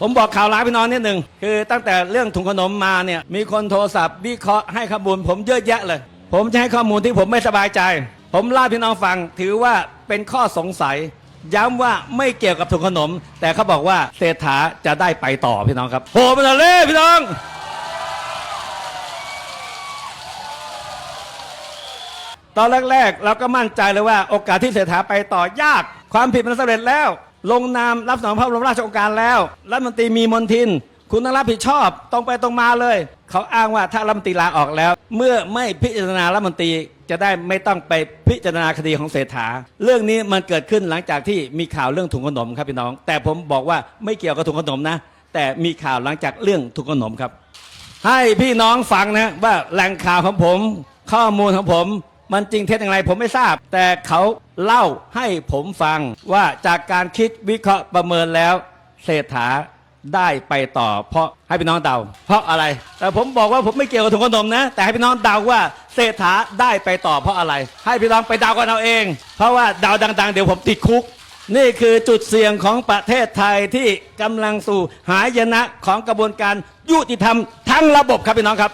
ผมบอกข่าวร้ายพี่น้องนิดหนึ่งคือตั้งแต่เรื่องถุงขนมมาเนี่ยมีคนโทรศัพท์วิเคราะห์ให้ข้อมูลผมเยอะแยะเลย ผมจะให้ข้อมูลที่ผมไม่สบายใจ ผมเล่าพี่น้องฟังถือว่าเป็นข้อสงสัย ย้ำว่าไม่เกี่ยวกับถุงขนม แต่เขาบอกว่าเศรษฐาจะได้ไปต่อพี่น้องครับโหไปเลยพี่น้องตอนแรกๆเราก็มั่นใจเลยว่าโอกาสที่เศรษฐาไปต่อยากความผิดมันสำเร็จแล้ว ลงนามรับสนองพระบรมราชโองการแล้วรัฐมนตรีมีมนทิน คุณต้องรับผิดชอบตรงไปตรงมาเลย เขาอ้างว่าถ้ารัฐมนตรีลาออกแล้ว เมื่อไม่พิจารณารัฐมนตรีจะได้ไม่ต้องไปพิจารณาคดีของเศรษฐา เรื่องนี้มันเกิดขึ้นหลังจากที่มีข่าวเรื่องถุงขนมครับพี่น้อง แต่ผมบอกว่าไม่เกี่ยวกับถุงขนมนะ แต่มีข่าวหลังจากเรื่องถุงขนมครับ ให้พี่น้องฟังนะว่าแหล่งข่าวของผม ข้อมูลของผม มันจริงเท็จอย่างไรผมไม่ทราบ แต่เขาเล่าให้ผมฟังว่าจากการคิดวิเคราะห์ประเมินแล้ว เศรษฐาได้ไปต่อ เพราะให้พี่น้องเดาเพราะอะไร แต่ผมบอกว่าผมไม่เกี่ยวกับถุงขนมนะ แต่ให้พี่น้องเดาว่าเศรษฐาได้ไปต่อเพราะอะไร ให้พี่น้องไปเดากันเอาเอง เพราะว่าเดาดัง ๆ เดี๋ยวผมติดคุก นี่คือจุดเสี่ยงของประเทศไทยที่กำลังสู่หายนะของกระบวนการยุติธรรมทั้งระบบครับพี่น้องครับ